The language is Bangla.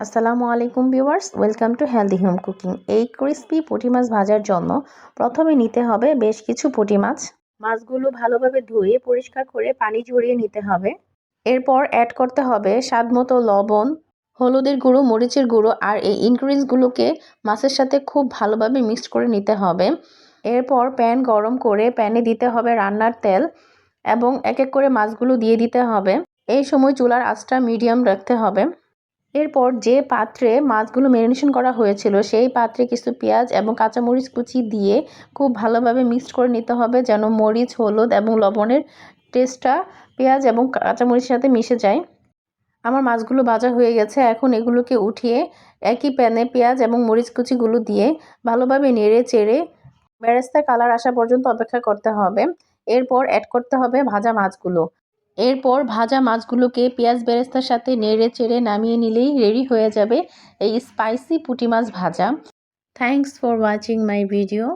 আসসালামু আলাইকুম viewers, welcome to healthy home cooking. এই ক্রিস্পি পুঁটি মাছ ভাজার জন্য প্রথমে নিতে হবে বেশ কিছু পুঁটি মাছ। মাছগুলো ভালোভাবে ধুয়ে, পরিষ্কার করে পানি ঝরিয়ে নিতে হবে। এরপর অ্যাড করতে হবে স্বাদ মতো লবণ, হলুদের গুঁড়ো, মরিচের গুঁড়ো আর এই ইনগ্রিডিয়েন্টসগুলোকে মাছের সাথে খুব ভালোভাবে মিক্সড করে নিতে হবে। এরপর প্যান গরম করে প্যানে দিতে হবে রান্নার তেল এবং এক এক করে মাছগুলো দিয়ে দিতে হবে। এই সময় চুলার আঁচটা মিডিয়াম রাখতে হবে। এরপর যে পাত্রে মাছগুলো ম্যারিনেশন করা হয়েছিল, সেই পাত্রে কিছু পেঁয়াজ এবং কাঁচামরিচ কুচি দিয়ে খুব ভালোভাবে মিক্সড করে নিতে হবে যেন মরিচ, হলুদ এবং লবণের টেস্টটা পেঁয়াজ এবং কাঁচামরিচের সাথে মিশে যায়। আমার মাছগুলো ভাজা হয়ে গেছে, এখন এগুলোকে উঠিয়ে একই প্যানে পেঁয়াজ এবং মরিচ কুচিগুলো দিয়ে ভালোভাবে নেড়ে চেড়ে বেরেস্তা কালার আসা পর্যন্ত অপেক্ষা করতে হবে। এরপর অ্যাড করতে হবে ভাজা মাছগুলো। এরপর ভাজা মাছগুলোকে পেঁয়াজ বেরেস্তার সাথে নেড়ে চেড়ে নামিয়ে নিলেই রেডি হয়ে যাবে এই স্পাইসি পুঁটি মাছ ভাজা। Thanks for watching my video